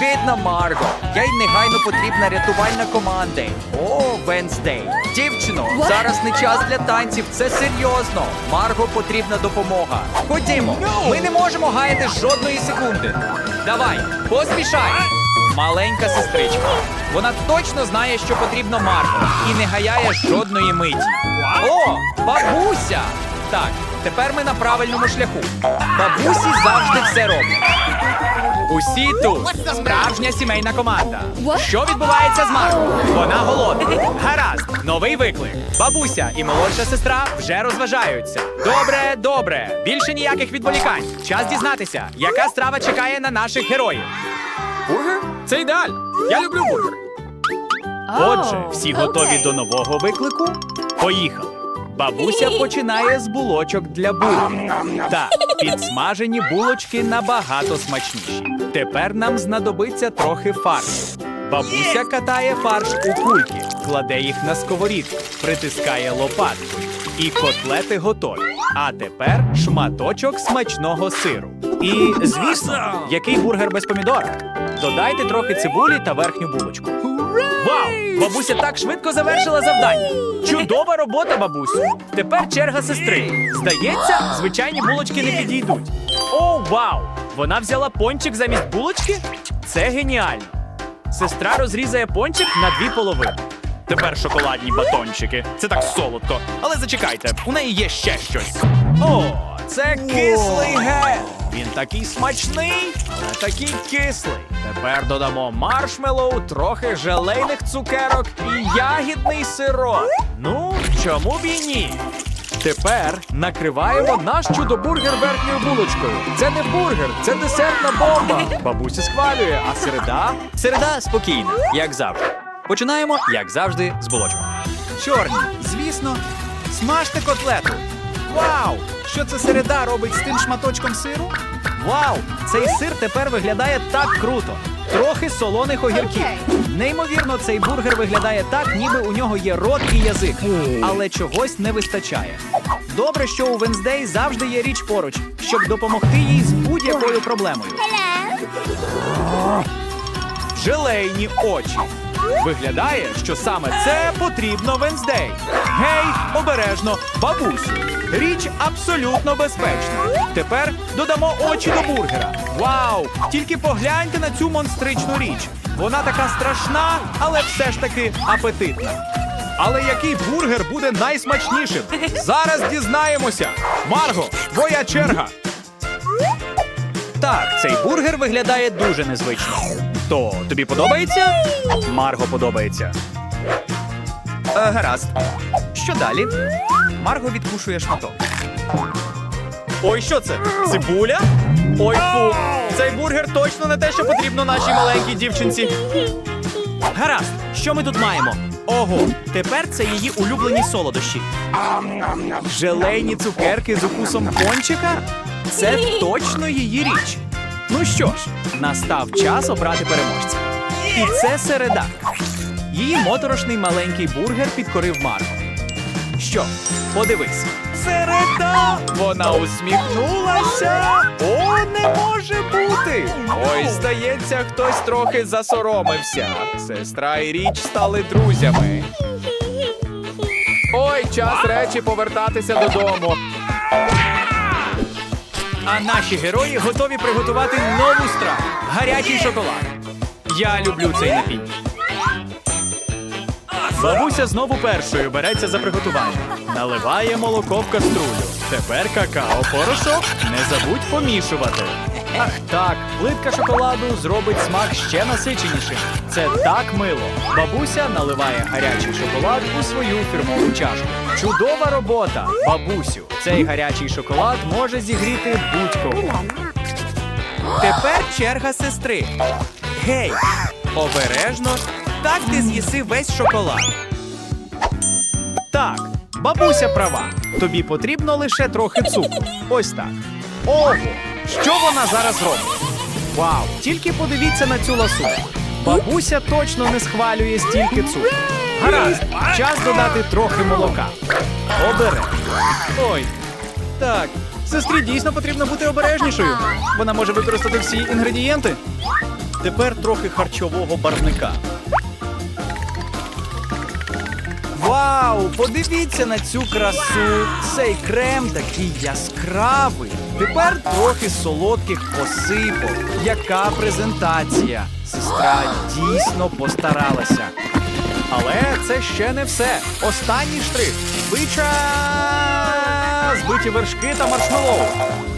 Бідна Марго. Я й негайно потрібна рятувальна команда. О, Венздей. Дівчино, зараз не час для танців. Це серйозно. Марго потрібна допомога. Ходімо. Ми не можемо гаяти жодної секунди. Давай, поспішай. Маленька сестричка. Вона точно знає, що потрібно Марго, і не гаяє жодної миті. О, бабуся! Так, тепер ми на правильному шляху. Бабусі завжди все роблять. Усі тут справжня сімейна команда. Що відбувається з Марго? Вона голодна. Гаразд, новий виклик. Бабуся і молодша сестра вже розважаються. Добре, добре. Більше ніяких відволікань. Час дізнатися, яка страва чекає на наших героїв. Бургер? Це ідеально. Я люблю бургер. Отже, всі готові до нового виклику? Поїхали. Бабуся починає з булочок для бургерів. Так, підсмажені булочки набагато смачніші. Тепер нам знадобиться трохи фаршу. Бабуся катає фарш у кульки, кладе їх на сковорідку, притискає лопаткою. І котлети готові. А тепер шматочок смачного сиру. І, звісно, який бургер без помідора? Додайте трохи цибулі та верхню булочку. Вау! Бабуся так швидко завершила завдання. Чудова робота, бабусю. Тепер черга сестри. Здається, звичайні булочки не підійдуть. О, вау! Вона взяла пончик замість булочки? Це геніально. Сестра розрізає пончик на дві половини. Тепер шоколадні батончики. Це так солодко. Але зачекайте, у неї є ще щось. О, це кислий гель. Він такий смачний, але такий кислий. Тепер додамо маршмеллоу, трохи желейних цукерок і ягідний сироп. Ну, чому б і ні? Тепер накриваємо наш чудо-бургер верхньою булочкою. Це не бургер, це десертна бомба. Бабуся схвалює, а середа? Середа спокійна, як завжди. Починаємо, як завжди, з булочок. Чорні, звісно, смажте котлету. Вау! Що це середа робить з тим шматочком сиру? Вау! Цей сир тепер виглядає так круто. Трохи солоних огірків. Неймовірно, цей бургер виглядає так, ніби у нього є рот і язик, але чогось не вистачає. Добре, що у Венздей завжди є річ поруч, щоб допомогти їй з будь-якою проблемою. Желейні очі. Виглядає, що саме це потрібно Венздей. Гей, обережно, бабусю. Річ абсолютно безпечна. Тепер додамо очі до бургера. Вау! Тільки погляньте на цю монстричну річ. Вона така страшна, але все ж таки апетитна. Але який бургер буде найсмачнішим? Зараз дізнаємося. Марго, твоя черга. Так, цей бургер виглядає дуже незвично. То тобі подобається? Марго подобається. Е, гаразд. Що далі? Марго відкушує шматок. Ой, що це? Цибуля? Ой, фу. Цей бургер точно не те, що потрібно нашій маленькій дівчинці. Гаразд, що ми тут маємо? Ого, тепер це її улюблені солодощі. Желейні цукерки з укусом пончика? Це точно її річ. Ну що ж, настав час обрати переможця. І це середа. Її моторошний маленький бургер підкорив Марко. Що, подивись. Середа! Вона усміхнулася. О, не може бути! Ой, здається, хтось трохи засоромився. Сестра і річ стали друзями. Ой, час речі повертатися додому. А наші герої готові приготувати нову страву гарячий шоколад. Я люблю цей напій. Бабуся знову першою береться за приготування. Наливає молоко в каструлю. Тепер какао-порошок. Не забудь помішувати. Ах так, плитка шоколаду зробить смак ще насиченішим. Це так мило. Бабуся наливає гарячий шоколад у свою фірмову чашку. Чудова робота, бабусю. Цей гарячий шоколад може зігріти будь-кого. Тепер черга сестри. Гей, обережно, так ти з'їси весь шоколад. Так, бабуся права. Тобі потрібно лише трохи цукру. Ось так. Ого! Що вона зараз робить? Вау! Тільки подивіться на цю ласу. Бабуся точно не схвалює стільки цукру. Гаразд, час додати трохи молока. Обережно. Ой, так, сестрі дійсно потрібно бути обережнішою. Вона може використати всі інгредієнти. Тепер трохи харчового барвника. Вау! Подивіться на цю красу. Цей крем такий яскравий. Тепер трохи солодких посипок. Яка презентація? Сестра дійсно постаралася. Але це ще не все. Останній штрих. Збиті вершки та маршмеллоу.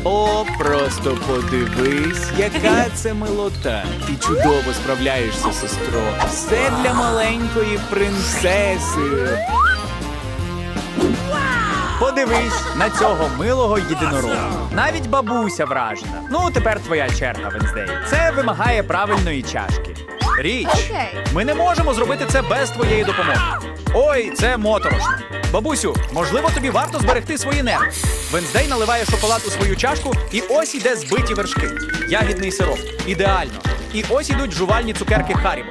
О, просто подивись, яка це милота. Ти чудово справляєшся, сестро. Все для маленької принцеси. Подивись на цього милого єдинорога. Навіть бабуся вражена. Ну, тепер твоя черга, Венздей. Це вимагає правильної чашки. Річ, ми не можемо зробити це без твоєї допомоги. Ой, це моторошно. Бабусю, можливо, тобі варто зберегти свої нерви. Венздей наливає шоколад у свою чашку, і ось іде збиті вершки. Ягідний сироп. Ідеально. І ось ідуть жувальні цукерки Харібо.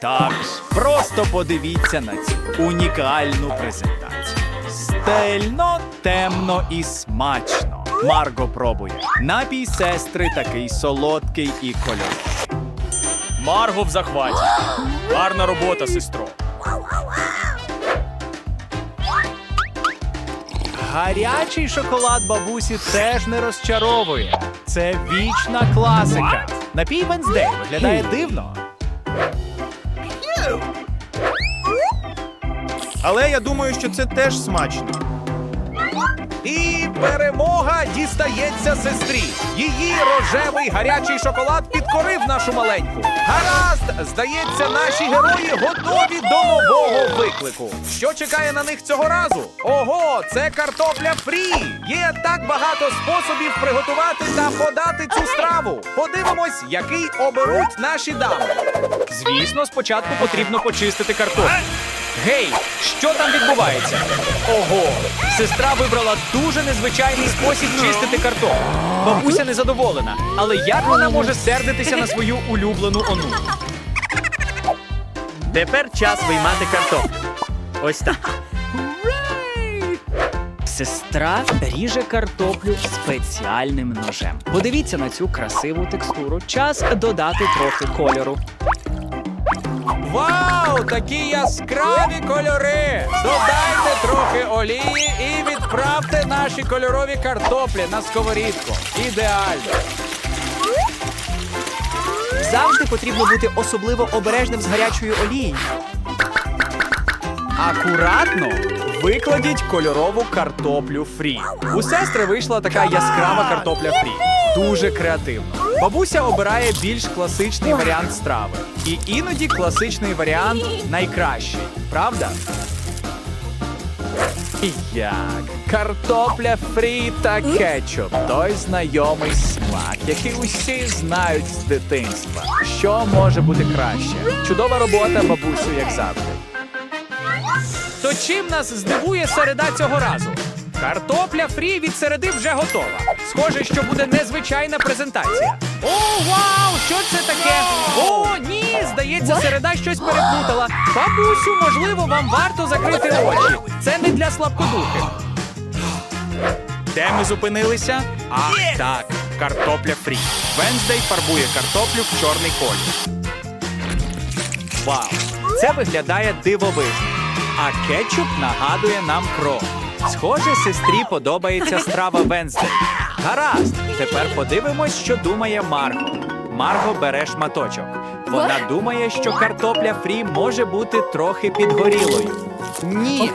Так, просто подивіться на цю унікальну презентацію. Стильно, темно і смачно. Марго пробує. Напій сестри такий солодкий і кольоровий. Марго в захваті. Гарна робота, сестро. Гарячий шоколад бабусі теж не розчаровує. Це вічна класика. Напій Венздей виглядає дивно. Але я думаю, що це теж смачно. І перемога дістається сестрі. Її рожевий гарячий шоколад підкорив нашу маленьку. Гаразд, здається, наші герої готові до нового виклику. Що чекає на них цього разу? Ого, це картопля фрі! Є так багато способів приготувати та подати цю страву. Подивимось, який оберуть наші дами. Звісно, спочатку потрібно почистити картоплю. Гей, що там відбувається? Ого, сестра вибрала дуже незвичайний спосіб чистити картоплю. Бабуся незадоволена, але як вона може сердитися на свою улюблену онуку? Тепер час виймати картоплю. Ось так. Сестра ріже картоплю спеціальним ножем. Подивіться на цю красиву текстуру. Час додати трохи кольору. Вау, такі яскраві кольори! Додайте трохи олії і відправте наші кольорові картоплі на сковорідку. Ідеально. Завжди потрібно бути особливо обережним з гарячою олією. Акуратно викладіть кольорову картоплю фрі. У сестри вийшла така яскрава картопля фрі. Дуже креативно. Бабуся обирає більш класичний варіант страви. І іноді класичний варіант найкращий. Правда? Як картопля фрі та кетчуп той знайомий смак, який усі знають з дитинства. Що може бути краще? Чудова робота, бабусю, як завжди. То чим нас здивує середа цього разу? Картопля фрі від середи вже готова. Схоже, що буде незвичайна презентація. О, вау! Що це таке? О, ні! Здається, середа щось переплутала. Бабусю, можливо, вам варто закрити очі. Це не для слабкодухих. Де ми зупинилися? А, так, картопля фрі. Венздей фарбує картоплю в чорний колір. Вау! Це виглядає дивовижно. А кетчуп нагадує нам кров. Схоже, сестрі подобається страва Венздей. Гаразд, тепер подивимось, що думає Марго. Марго бере шматочок. Вона думає, що картопля фрі може бути трохи підгорілою. Ні.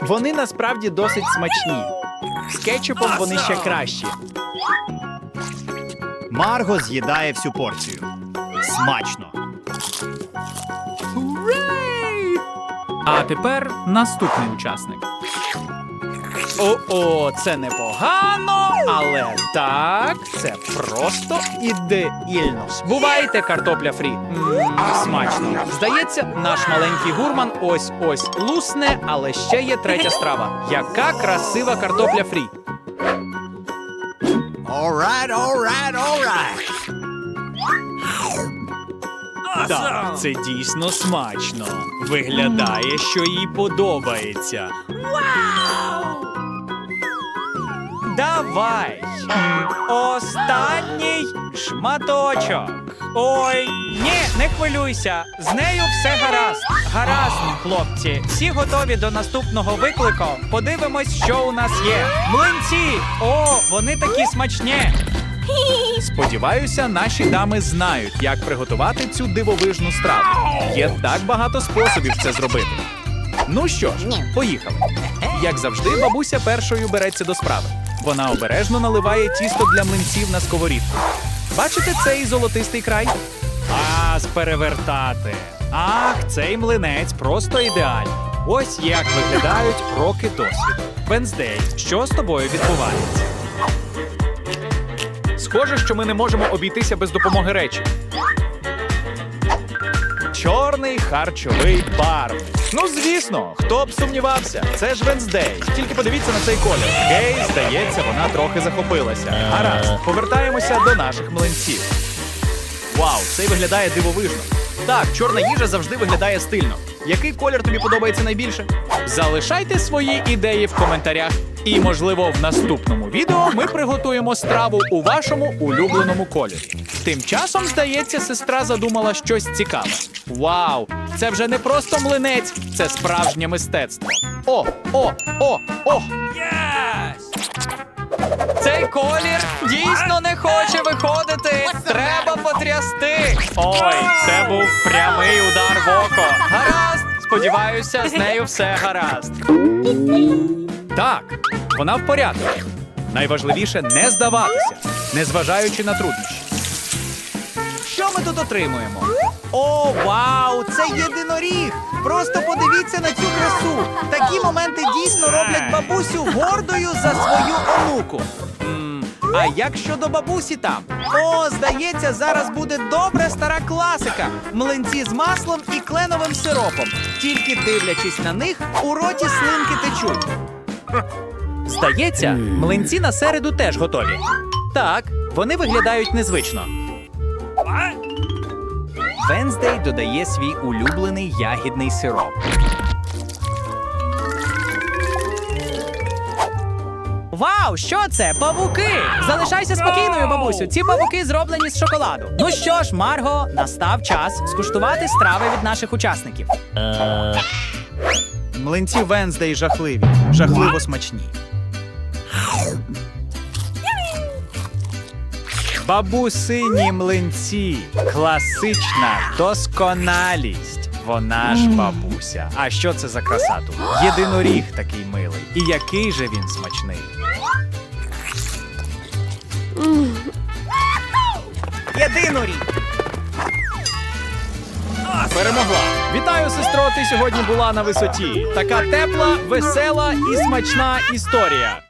Вони насправді досить смачні. З кетчупом вони ще кращі. Марго з'їдає всю порцію. Смачно. А тепер наступний учасник. О-о, це непогано, але так, це просто ідеально. Бувайте, картопля фрі. М, смачно. Здається, наш маленький гурман ось ось лусне, але ще є третя страва. Яка красива картопля фрі. Alright, alright, alright. Так, це дійсно смачно. Виглядає, що їй подобається. Давай! Останній шматочок. Ой, ні, не хвилюйся. З нею все гаразд. Гаразд, хлопці. Всі готові до наступного виклику. Подивимось, що у нас є. Млинці! О, вони такі смачні. Сподіваюся, наші дами знають, як приготувати цю дивовижну страву. Є так багато способів це зробити. Ну що ж, поїхали. Як завжди, бабуся першою береться до справи. Вона обережно наливає тісто для млинців на сковорідку. Бачите цей золотистий край? А, перевертати. Ах, цей млинець просто ідеальний. Ось як виглядають роки досвіду. Венздей, що з тобою відбувається? Схоже, що ми не можемо обійтися без допомоги речі. Чорний харчовий бар. Ну, звісно, хто б сумнівався, це ж Венздей. Тільки подивіться на цей колір. Гей, здається, вона трохи захопилася. Гаразд, повертаємося до наших млинців. Вау, це виглядає дивовижно. Так, чорна їжа завжди виглядає стильно. Який колір тобі подобається найбільше? Залишайте свої ідеї в коментарях. І, можливо, в наступному відео ми приготуємо страву у вашому улюбленому кольорі. Тим часом, здається, сестра задумала щось цікаве. Вау! Це вже не просто млинець, це справжнє мистецтво. О, о, о, о! Цей колір дійсно не хоче виходити. Треба потрясти. Ой, це був прямий удар в око. Сподіваюся, з нею все гаразд. Так, вона в порядку. Найважливіше не здаватися, незважаючи на труднощі. Що ми тут отримуємо? О, вау! Це єдиноріг! Просто подивіться на цю красу. Такі моменти дійсно роблять бабусю гордою за свою онуку. А як щодо бабусі там? О, здається, зараз буде добра стара класика: млинці з маслом і кленовим сиропом. Тільки дивлячись на них, у роті слинки течуть. Здається, млинці на середу теж готові. Так, вони виглядають незвично. Венздей додає свій улюблений ягідний сироп. Вау, що це? Павуки! Залишайся спокійною, бабусю. Ці павуки зроблені з шоколаду. Ну що ж, Марго, настав час скуштувати страви від наших учасників. Млинці Венздей жахливі, жахливо смачні. Бабусині млинці. Класична досконалість. Вона ж бабуся. А що це за краса тут? Єдиноріг такий милий. І який же він смачний. Єдиноріг! Перемогла! Вітаю, сестро! Ти сьогодні була на висоті. Така тепла, весела і смачна історія.